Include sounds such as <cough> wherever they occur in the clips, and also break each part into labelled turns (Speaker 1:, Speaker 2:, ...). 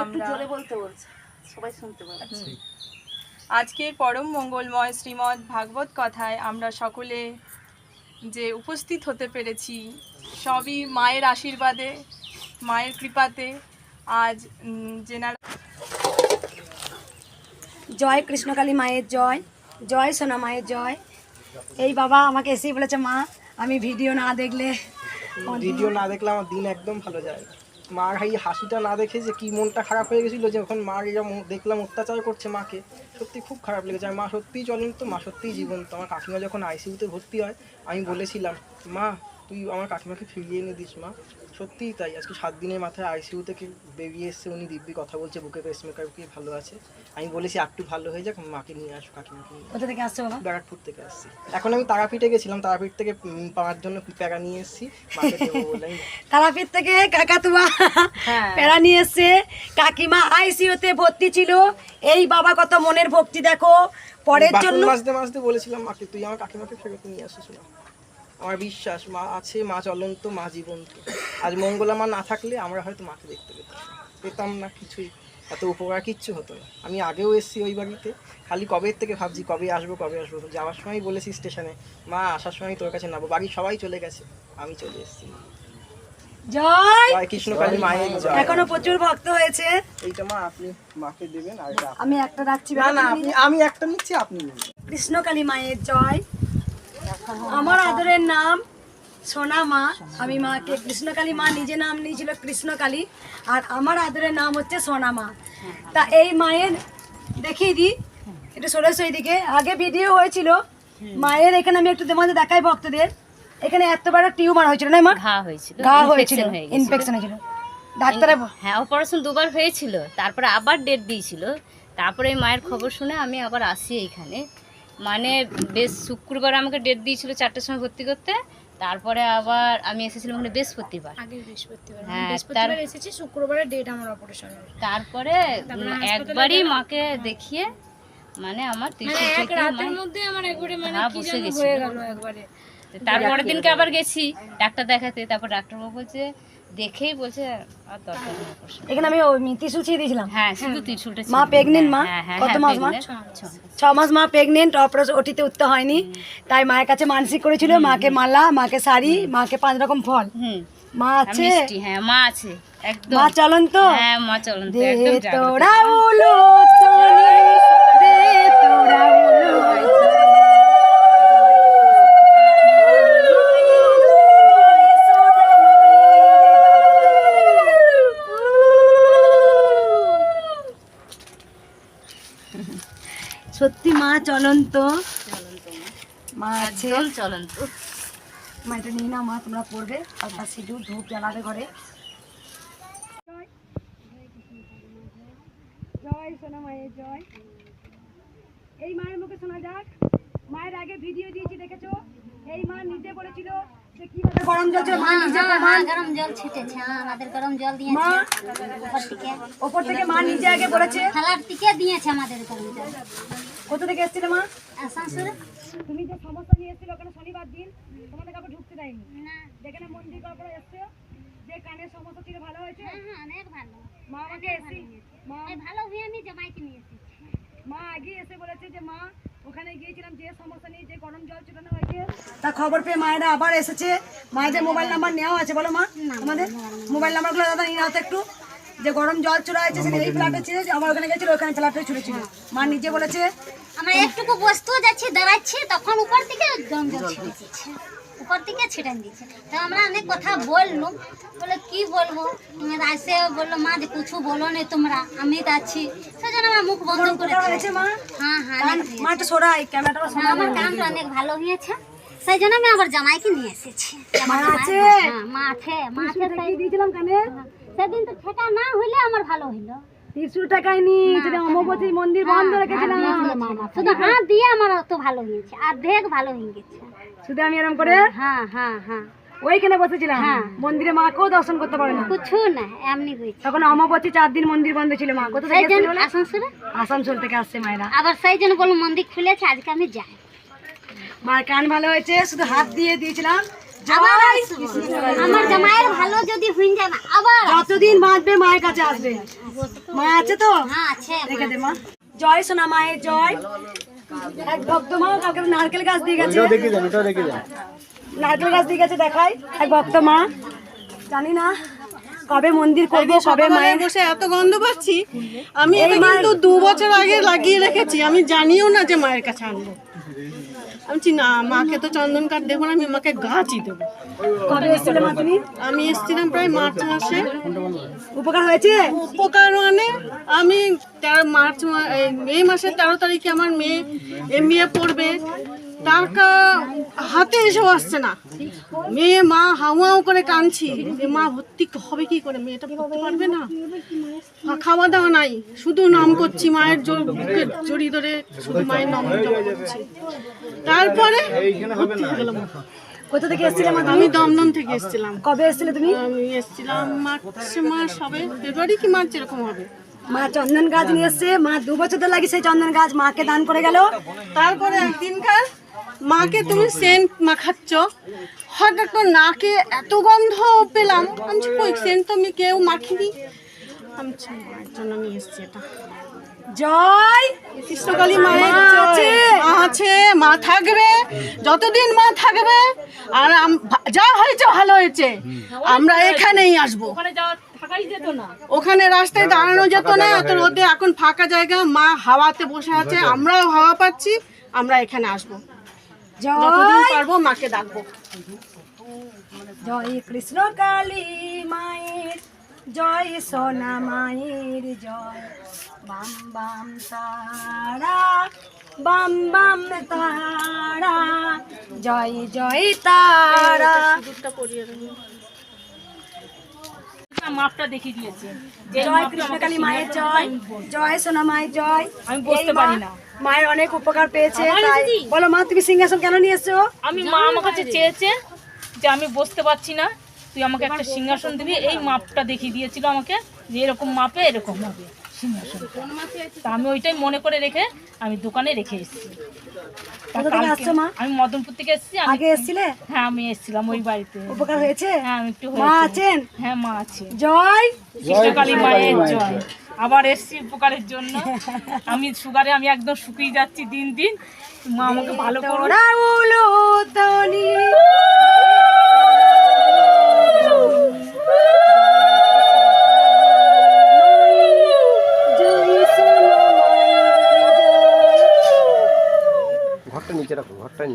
Speaker 1: আমরা
Speaker 2: জোরে বলতে বলছে। সবাই শুনতে পাবে।
Speaker 1: আজকের পরম মঙ্গলময় শ্রীমদ্ ভাগবত কথায় আমরা সকলে যে উপস্থিত হতে পেরেছি সবই মায়ের আশীর্বাদে মায়ের কৃপাতে আজ যেনারা
Speaker 3: জয় কৃষ্ণকালী মায়ের জয় জয় সোনা মায়ের জয়। এই বাবা আমাকে এসেই বলেছে মা আমি ভিডিও না দেখলে
Speaker 4: ভিডিও না দেখলে আমার দিন একদম ভালো যায়। মার এই হাসিটা না দেখে যে কি মনটা খারাপ হয়ে গেছিল যে যখন মার এরকম দেখলাম অত্যাচার করছে মাকে, সত্যি খুব খারাপ লেগেছে। আর মা সত্যিই চলেন তো মা সত্যিই জীবন তো আমার কাকিমা যখন আইসিউতে ভর্তি হয়, আমি বলেছিলাম, মা তুই আমার কাকিমাকে ফিরিয়ে এনে দিস মা। সত্যিই তাই। আজকে সাত দিনের মাথায় আইসিইউ থেকে বেরিয়ে এসছে উনি দিব্যি কথা বলছে বুকে পেসমেকার কি ভালো আছে? আমি বলেছি একটু ভালো হয়ে যাক মাকে নিয়ে আসো কাকিমাকে নিয়ে
Speaker 3: কোথা থেকে আসছে বাবা?
Speaker 4: ব্যারাকপুর থেকে আসছি। এখন আমি তারাপীঠে গেছিলাম তারাপীঠ থেকে পাওয়ার জন্য প্যারা নিয়ে এসেছি মাকে দেবো বলে। <laughs>
Speaker 3: তারাপীঠ থেকে কাকাতুয়া প্যারা নিয়ে এসছে। কাকিমা আইসিইউতে ভর্তি ছিল। এই বাবা কত মনের ভক্তি দেখো। পরের জন্য
Speaker 4: মাজতে মাজতে বলেছিলাম মাকে তুই আমার কাকিমাকে ফেরত নিয়ে আসিস না। আমার বিশ্বাস মা আছে মা চলন্ত মা জীবন্ত। আজ মঙ্গলা মা না থাকলে আমরা হয়তো মাকে দেখতে পেতাম। পেতাম না কিছুই। এত উপকার কিচ্ছু হতো না। আমি আগেও এসেছি ওই বাড়িতে। খালি কবে থেকে ভাবছি কবে আসব কবে আসব? যাওয়ার সময় বলেছি স্টেশনে মা আসার সময় তোর কাছে নাবো বাড়ির সবাই চলে গেছে। আমি চলে এসেছি।
Speaker 3: জয়!
Speaker 4: জয় কৃষ্ণকালী মায়ের জয়।
Speaker 3: এখনও প্রচুর ভক্ত হয়েছে।
Speaker 4: এইটা মা আপনি মাকে দেবেন আর
Speaker 3: আমি একটা রাখছি
Speaker 4: না না আমি একটা নিচ্ছি আপনি নিন।
Speaker 3: কৃষ্ণকালী মায়ের জয়। আমার আদরের নাম সোনা মা। আমি মাকে কৃষ্ণকালী মা নিজে নাম নিয়েছিল কৃষ্ণকালী আর আমার আদরের নাম হচ্ছে সোনা মা। তা এই মায়ের দেখিয়ে দিই একটু সরেছো এইদিকে আগে ভিডিও হয়েছিল মায়ের এখানে আমি একটু তোমাদের দেখাই ভক্তদের। এখানে এত বড় টিউমার হয়েছিল না মা?
Speaker 5: ঘা হয়েছিল
Speaker 3: ঘা হয়েছিল ইনফেকশন হয়েছিল। ডাক্তারে
Speaker 5: হ্যাঁ অপারেশন দুবার হয়েছিল তারপরে আবার ডেট দিয়েছিল। তারপরে এই মায়ের খবর শুনে আমি আবার আসি এইখানে। মানে বেশ শুক্রবার আমাকে ডেট দিয়েছিল চারটের সময় ভর্তি করতে তারপরে আবার আমি এসেছিলাম ওখানে বৃহস্পতিবার। হ্যাঁ
Speaker 3: এসেছি শুক্রবারের ডেট আমার অপারেশন
Speaker 5: তারপরে একবারই মাকে দেখিয়ে মানে আমার বসে গেছিল। তারপরের দিনকে আবার গেছি ডাক্তার দেখাতে তারপর ডাক্তারবাবু বলছে দেখেই বলছে আর দরকার নেই।
Speaker 3: এখানে আমি ত্রিশুল ছিঁড়ে দিয়েছিলাম।
Speaker 5: হ্যাঁ শুধু ত্রিশুলটা
Speaker 3: মা pregnant মা?
Speaker 5: হ্যাঁ, হ্যাঁ,
Speaker 3: কত
Speaker 5: হ্যাঁ,
Speaker 3: মাস মা?
Speaker 5: ছ মাস।
Speaker 3: মা প্রেগনেন্ট অপারেশন ওটিতে উঠতে হয়নি। তাই মায়ের কাছে মানসিক করেছিল মাকে মালা মাকে শাড়ি মাকে পাঁচ রকম ফল। মা আছে?
Speaker 5: মিষ্টি হ্যাঁ মা আছে একদম।
Speaker 3: মা চলন তো
Speaker 5: হ্যাঁ মা চলুন তো, একদম
Speaker 3: তোরা উলো তোরা উলো সত্যি মা চলন্ত। মা। আছে।
Speaker 5: একদম চলুন তো
Speaker 3: মা এটা নিয়ে নাও মা তোমরা পড়বে। সিঁদুর ধূপ জ্বালাবে ঘরে। জয় সোনা মায়ের জয়। এই মায়ের মুখে শোনা যাক। মায়ের আগে ভিডিও দিয়েছি দেখেছ? এই মা নিজে বলেছিল যে কীভাবে গরম জল ছিল, মা নিজে প্রমাণ
Speaker 6: গরম জল ছিটেছে হ্যাঁ আমাদের গরম জল
Speaker 3: মা
Speaker 6: দিয়েছে উপর থেকে।
Speaker 3: ওপর থেকে মা নিজে আগে বলেছে।
Speaker 6: থালার থেকে দিয়েছে আমাদের গরম জল।
Speaker 3: কোথা থেকে এসেছিল মা?
Speaker 6: আসানসোলে।
Speaker 3: তুমি যে সমস্যা নিয়ে এসেছিল ওখানে শনিবার দিন তোমাদের কাপড় ঢুকতে দেয়নি?
Speaker 6: না।
Speaker 3: যেখানে মন্দির পরে এসছো। যে কানের সমস্যা ছিল ভালো হয়েছে?
Speaker 6: হ্যাঁ, হ্যাঁ, অনেক ভালো।
Speaker 3: মা আমাকে এসে মা
Speaker 6: ভালো হয়ে আমি জামাইকে নিয়ে এসেছি।
Speaker 3: মা আগে এসে বলেছে যে মা ওখানে গিয়েছিলাম যে সমস্যা নিয়ে যে গরম জল ছিল না হয়েছে তা খবর পেয়ে মায়েরা আবার এসেছে। মায়েদের মোবাইল নাম্বার নেওয়া আছে বলো মা আমাদের মোবাইল নাম্বারগুলো দাদা নিয়ে নাও তো একটু। যে গরম জল চলে হয়েছে সেটা এই ফ্ল্যাটে ছিল যে আমার ওখানে গেছিল ওখানে ফ্ল্যাটে ছুটেছিল মা নিজে বলেছে
Speaker 6: আমরা একটুকু বস্তু যাচ্ছি দাঁড়াচ্ছি তখন উপর থেকে গরম জল ছিটে দিচ্ছে। উপর থেকে ছিটান দিচ্ছে। তো আমরা অনেক কথা বললুম। বলে কি বলব? আসে বলল মা যে কিছু বলো না তোমরা আমি তো আছি। সেজন্য আমরা মুখ বন্ধ করে হ্যাঁ হ্যাঁ হ্যাঁ, আমার কানটা অনেক ভালো হয়েছে। সেই জন্য আমি আবার জামাইকে নিয়ে এসেছি।
Speaker 3: মা
Speaker 6: আমার
Speaker 3: আছে?
Speaker 6: জামাই- হ্যাঁ, মা আছে মা আছে
Speaker 3: ত্রিশুল
Speaker 6: তাই-
Speaker 3: দেখিয়ে দিয়েছিলাম কানে?
Speaker 6: সেদিন তো ঠেকা না হইলে আমার ভালো হইল।
Speaker 3: ত্রিশুল টাকায় নি সেটা অমবতী মন্দির বন্ধ রেখেছিলাম।
Speaker 6: শুধু হাত দিয়ে আমার তো ভালো হয়েছে অর্ধেক ভালো হয়ে গেছে।
Speaker 3: শুধু আমি এরকম করে
Speaker 6: হ্যাঁ হ্যাঁ হ্যাঁ।
Speaker 3: ওইখানে বসেছিলাম। মন্দিরে মাকেও দর্শন করতে পারে না।
Speaker 6: কিছু না এমনি হয়েছে।
Speaker 3: তখন অমাবতী চার দিন মন্দির বন্ধ ছিল মা। কোথা
Speaker 6: সেই
Speaker 3: থেকে
Speaker 6: জন্য
Speaker 3: এসেছিল বলে?
Speaker 6: আসানসোলে?
Speaker 3: আসানসোল থেকে আসছে মায়েরা।
Speaker 6: আবার সেই জন্য বলল মন্দির খুলেছে আজকে আমি যাই।
Speaker 3: মার কান ভালো হয়েছে শুধু হাত দিয়ে দিয়েছিলাম।
Speaker 6: আমার জামাইয়ের ভালো যদি যায় আবার
Speaker 3: যতদিন বাঁচবে মায়ের কাছে আসবে। মা আছে তো?
Speaker 6: হ্যাঁ আছে
Speaker 3: রেখে দে মা। জয় সোনা মায়ের জয়। এক ভক্ত মা কালকে নারকেল গাছ দিয়ে গেছে। নারকেল গাছ দিয়ে গেছে দেখাই। এক ভক্ত মা। জানি না কবে মন্দির করব কবে মায়ের
Speaker 7: বসে এত গন্ধ পাচ্ছি আমি এটা কিন্তু দু বছর আগে লাগিয়ে রেখেছি আমি জানিও না যে মায়ের কাছে আনব। আমি বলছি, না মাকে তো চন্দন কাঠ দেবো না আমি মাকে গাছই দেবো।
Speaker 3: কবে এসেছিলে মা তুমি?
Speaker 7: আমি এসেছিলাম প্রায় মার্চ মাসে।
Speaker 3: উপকার হয়েছে?
Speaker 7: উপকার মানে আমি তেরো মার্চ মে মাসের তেরো তারিখে আমার মেয়ে এম বি এ পড়বে। টাকা হাতে এসেও আসছে না। মেয়ে মা হাওয়াও করে কাঁদছি যে মা ভর্তি হবে কি করে? মেয়েটা পড়তে পারবে না? খাওয়া দাওয়া নাই। শুধু নাম করছি মায়ের জোর- বুকে জড়ি ধরে শুধু মায়ের নাম করছি। তারপরে।
Speaker 3: কোথা থেকে এসেছিলে মা তুমি?
Speaker 7: আমি দমদম থেকে এসেছিলাম।
Speaker 3: কবে এসেছিলে তুমি?
Speaker 7: আমি এসেছিলাম মার্চ মাস হবে। ফেব্রুয়ারি কি মার্চ এরকম হবে?
Speaker 3: মা চন্দন গাছ নিয়ে এসছে। মা দু বছর ধরে লাগে সেই চন্দন গাছ মাকে দান করে গেল।
Speaker 7: তারপরে একদিনকার মাকে তুমি সেন্ট মাখাচ্ছ? হঠাৎ করে নাকে এত গন্ধ পেলাম। আমি কই সেন্ট তো আমি কেউ মাখিনি। আমি বলছি, মায়ের জন্য নিয়ে এসছি এটা।
Speaker 3: জয়!
Speaker 7: কৃষ্ণকালী মায়ের
Speaker 3: মা আছে।
Speaker 7: মা থাকবে যতদিন মা থাকবে আর যা হয়েছে ভালো হয়েছে। আমরা এখানেই আসব। ওখানে রাস্তায় দাঁড়ানো যেত না এত রোদে এখন ফাঁকা জায়গা মা হাওয়াতে বসে আছে আমরাও হাওয়া পাচ্ছি আমরা এখানে আসব। যতদিন
Speaker 3: জয়
Speaker 7: পারব মাকে ডাকবো।
Speaker 3: জয় কৃষ্ণ কালী মায়ের জয় সোনা মায়ের জয় বাম বাম তারা বাম বাম তারা জয় জয় তারা।
Speaker 8: মাপটা দেখিয়ে দিয়েছে।
Speaker 3: জয় কৃষ্ণকালী মায়ের জয় জয় সোনা মায়ের জয়।
Speaker 8: আমি বসতে
Speaker 3: এই
Speaker 8: পারি না।
Speaker 3: মায়ের অনেক উপকার পেয়েছে বলো মা তুমি সিংহাসন কেন নিয়ে এসছো?
Speaker 8: আমি মা আমার কাছে চেয়েছে যে আমি বসতে পারছি না। তুই আমাকে একটা সিংহাসন দিবি এই মাপটা দেখিয়ে দিয়েছিল আমাকে যে এরকম মাপে এরকম হবে। তা আমি ওইটাই মনে করে রেখে আমি দোকানে রেখে এসেছি।
Speaker 3: কোথা থেকে আসছো মা?
Speaker 8: আমি মদনপুর থেকে এসেছি আমি
Speaker 3: আগে এসছিলে?
Speaker 8: হ্যাঁ আমি এসেছিলাম ওই বাড়িতে।
Speaker 3: উপকার হয়েছে?
Speaker 8: হ্যাঁ আমি একটু
Speaker 3: মা
Speaker 8: হয়েছে।
Speaker 3: আছেন?
Speaker 8: হ্যাঁ মা আছে।
Speaker 3: জয়!
Speaker 8: কৃষ্ণকালী মায়ের জয়। আবার এসছি উপকারের জন্য। আমি সুগারে আমি একদম শুকিয়ে যাচ্ছি দিন দিন। মা আমাকে ভালো করো
Speaker 3: তনি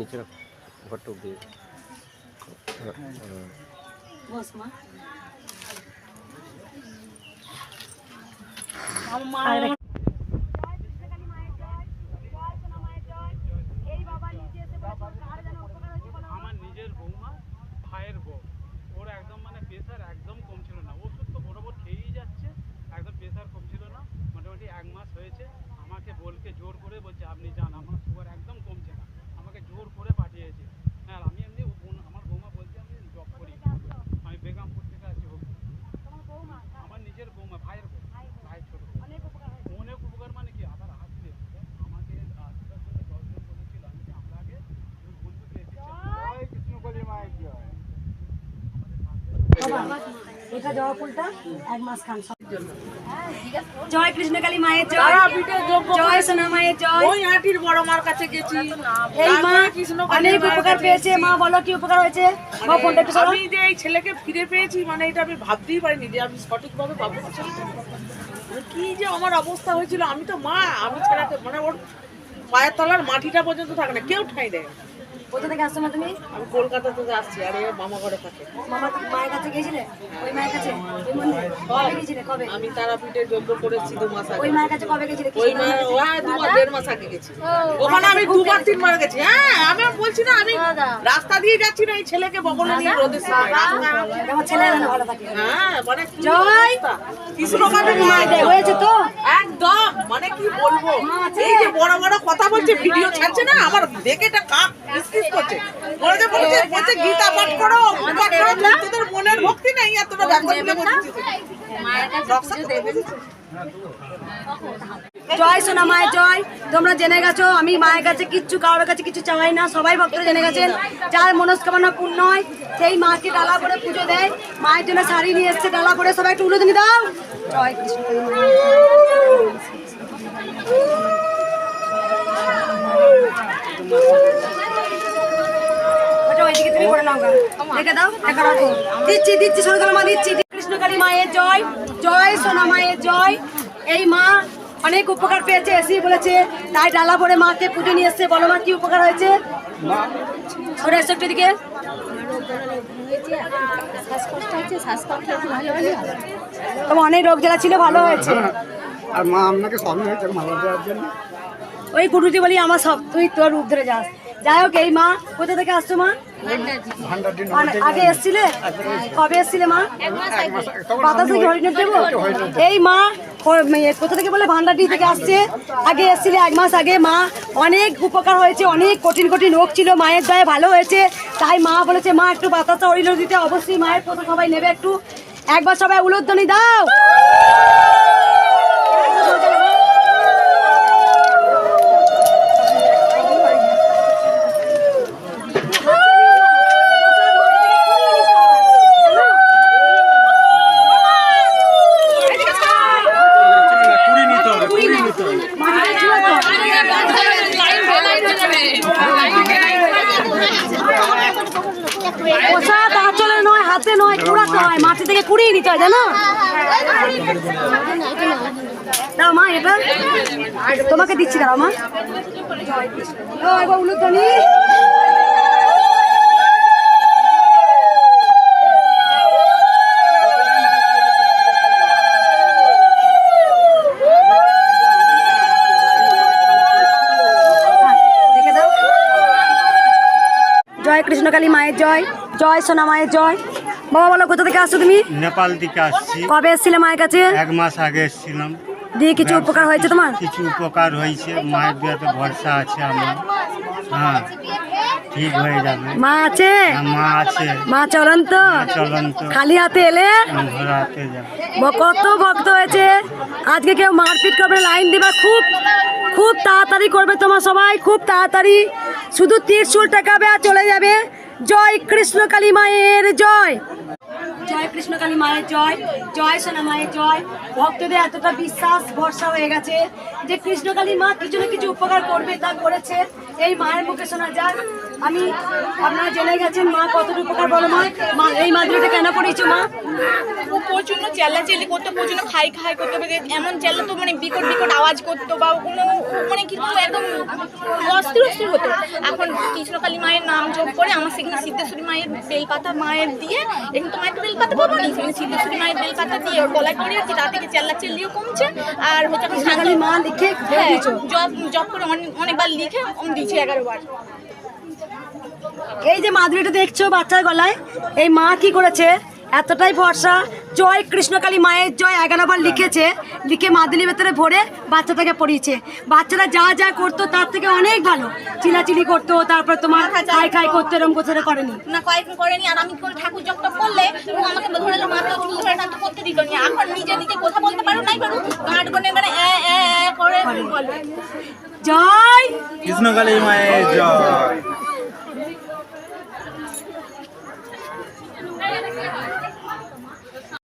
Speaker 9: রাখো ঘরটা নিচে রাখো ঘরটা দিয়ে
Speaker 8: আমার মা
Speaker 10: আমার নিজের বৌমা ভাইয়ের বউ ওর একদম মানে প্রেশার একদম কম ছিল না ওষুধ তো বরাবর খেয়েই যাচ্ছে একদম প্রেশার কম ছিল না মোটামুটি এক মাস হয়েছে আমাকে বলকে জোর করে বলছে আপনি যান আমার সুগার একদম কমছে না আমাকে জোর করে পাঠিয়েছে হ্যাঁ আমি এমনি বোন- আমার বৌমা বলছে আমি জব করি আমি বেগমপুর থেকে আছি আমার নিজের বৌমা ভাইয়ের বউ ভাই ছোট বউ। অনেক উপকার মানে কি আবার আসবে আমাকে আসার জন্য দশজন বলেছিল আমি যে আমরা আগে ওই বন্ধুকে
Speaker 3: এটা জবা ফুলটা এক মাস খান জয় কৃষ্ণকালী মায়ের জয় জয় সোনা মায়ের জয়।
Speaker 7: ওই আটির বড় মার কাছে গেছি।
Speaker 3: এই মা অনেক উপকার পেয়েছে। মা বলো কি উপকার হয়েছে? মা ফোনটা একটু
Speaker 7: আমি যে এই ছেলেকে ফিরে পেয়েছি মানে এটা আমি ভাবতেই পারিনি যে আমি সঠিকভাবে পাবো। মানে কি যে আমার অবস্থা হয়েছিল আমি তো মা আমি ছাড়াতে মানে ওর পায়ের তলার মাটিটা পর্যন্ত থাকে না কেউ ঠাই দেয়।
Speaker 3: কোথা থেকে আসছো মা তুমি?
Speaker 7: আমি কলকাতা থেকে আসছি আর মামা ঘরে থাকে।
Speaker 3: মামা মায়ের কাছে গিয়েছিলে? ওই মায়ের কাছে? ওই মন্দিরে? কবে? গেছিলে কবে?
Speaker 7: আমি তারাপীঠে যজ্ঞ করেছি দু মাস আগে।
Speaker 3: ওই মায়ের কাছে কবে গেছিলে
Speaker 7: ওই মা ওই দুবার দেড় মাস আগে গেছি। ওখানে আমি দুবার তিনবার গেছি। হ্যাঁ আমি বলছি না আমি রাস্তা দিয়ে যাচ্ছি না এই ছেলেকে বগলে নিয়ে সময়।
Speaker 3: আমার ছেলে ভালো থাকে।
Speaker 7: হ্যাঁ মানে কি
Speaker 3: জয়! দে, হয়েছে তো?
Speaker 7: একদম মানে কি বলব? এই যে বড় বড় কথা বলছে ভিডিও ছাড়ছে না আমার দেখে এটা কাক কিসকিস করছে। বলে বলছে বলছে গীতা পাঠ করো পাঠ করো তোদের মনের ভক্তি নাই এতটা ব্যাপার বলে বলছিস
Speaker 3: জয় সোনা মায়ের জয়। তোমরা জেনে গেছো আমি মায়ের কাছে কিচ্ছু কারোর কাছে কিছু চাই না। সবাই ভক্তরা জেনে গেছেন যার মনস্কামনা পূর্ণ হয় সেই মাকে ডালা করে পুজো দেয়। মায়ের জন্য শাড়ি নিয়ে এসছে ডালা করে সবাই একটু উলুদনি দাও। জয় কৃষ্ণ ওইদিকে তুমি করে নাও গা। দাও রেখে রাখো। দিচ্ছি দিচ্ছি সরকার মা দিচ্ছি কৃষ্ণকালী মায়ের জয় জয় সোনা মায়ের জয়। এই মা অনেক উপকার পেয়েছে এসি বলেছে। তাই ডালা ভরে মাকে পুজো নিয়ে এসছে। বলো মা কি উপকার হয়েছে? সরে এসো একটু দিকে তোমার অনেক রোগ জ্বালা ছিল ভালো হয়েছে।
Speaker 11: আর মা আপনাকে সবই হয়েছে ভালো দেওয়ার জন্য?
Speaker 3: ওই গুরুজি বলি আমার সব তুই তোর রূপ ধরে যাস। যাই হোক এই মা কোথা থেকে আসছো মা? আগে- আগে এসছিলে? কবে এসছিলে মা? বাতাস থেকে হরিণের দেবো এই মা কোথা থেকে বলে ভান্ডারটি থেকে আসছে? আগে এসছিলে এক মাস আগে মা। অনেক উপকার হয়েছে অনেক কঠিন কঠিন রোগ ছিল মায়ের দয়ে ভালো হয়েছে। তাই মা বলেছে মা একটু বাতাসা হরিণ দিতে। অবশ্যই মায়ের কথা সবাই নেবে একটু। একবার সবাই উলোধ্বনি দাও প্রসাদ আঁচলে নয় হাতে নয় কুড়াতে হয় মাটি থেকে কুড়িয়ে নিতে হয় জানো দাও মা এটা তোমাকে দিচ্ছি উলুধ্বনি জয় কৃষ্ণকালী মায়ের জয় জয় সোনা মায়ের জয়। বাবা বলো কোথা থেকে আসছো তুমি?
Speaker 11: নেপাল থেকে আসছি।
Speaker 3: কবে এসেছিলে মায়ের কাছে?
Speaker 11: এক মাস আগে এসেছিলাম।
Speaker 3: দিয়ে কিছু উপকার হয়েছে তোমার?
Speaker 11: কিছু উপকার হয়েছে। মায়ের দেওয়াতে ভরসা আছে আমার। হ্যাঁ ঠিক হয়ে যাবে।
Speaker 3: মা আছে?
Speaker 11: মা আছে।
Speaker 3: মা চলন তো
Speaker 11: চলন্ত।
Speaker 3: খালি হাতে এলে?
Speaker 11: ঘোরাতে যাবে।
Speaker 3: কত ভক্ত হয়েছে। আজকে কেউ মারপিট করবে লাইন দিবা। খুব খুব তাড়াতাড়ি করবে তোমার সবাই খুব তাড়াতাড়ি। শুধু ত্রিশূল টাকাবে আর চলে যাবে। জয় কৃষ্ণ কালী মায়ের জয়। জয় কৃষ্ণকালী মায়ের জয় জয় সোনা মায়ের জয়। ভক্তদের এতটা বিশ্বাস, ভরসা হয়ে গেছে যে কৃষ্ণকালী মা কিছু না কিছু উপকার করবে, তা করেছে। এই মায়ের মুখে শোনা যাক আমি আপনারা জেনে গেছেন মা কতটুকু উপকার বলো মা? মা এই মাদুরিটা কেন করেছ মা?
Speaker 8: ও প্রচণ্ড চেল্লাচেল্লি করতো প্রচণ্ড খাই খাই করতো মানে এমন চেল্লাতো মানে বিকট বিকট আওয়াজ করতো বা কোনো মানে কিন্তু একদম অস্থির অস্থির হতো। এখন কৃষ্ণকালী মায়ের নাম যোগ করে আমার সেখানে সিদ্ধেশ্বরী মায়ের বেলপাতা মায়ের দিয়ে এখানে তো মায়ের তো বেলপাতা পাবো না? সেখানে সিদ্ধেশ্বরী মায়ের বেলপাতা দিয়ে ওর গলায় পড়ে যাচ্ছে তা থেকে চেল্লাচেল্লিও কমছে আর হচ্ছে এখন
Speaker 3: মা লিখে
Speaker 8: হ্যাঁ
Speaker 3: দিয়েছ?
Speaker 8: জপ জপ করে অনেক- অনেকবার লিখে দিয়েছি এগারো বার।
Speaker 3: এই যে মাদুরিটা দেখছ বাচ্চার গলায় এই মা কি করেছে? এতটাই ভরসা। জয় কৃষ্ণকালী মায়ের জয় এগারোবার লিখেছে। লিখে মাদুলির ভেতরে ভরে বাচ্চাটাকে পড়িয়েছে। বাচ্চারা যা যা করতো তার থেকে অনেক ভালো। চিলাচিলি করতো তারপর তোমার খাই খাই করতো এরকম কোথাও করেনি।
Speaker 8: না কয়েকদিন করেনি আর আমি কোনো ঠাকুর টপ করলে ও আমাকে ধরে মাথা চুল ধরে টানতে করতে দিত না। এখন নিজে নিজে কথা বলতে পারো নাই পারো গাঁট গনে মানে এ এ এ করে। বলে।
Speaker 3: জয়!
Speaker 12: কৃষ্ণকালী মায়ের জয়। হয়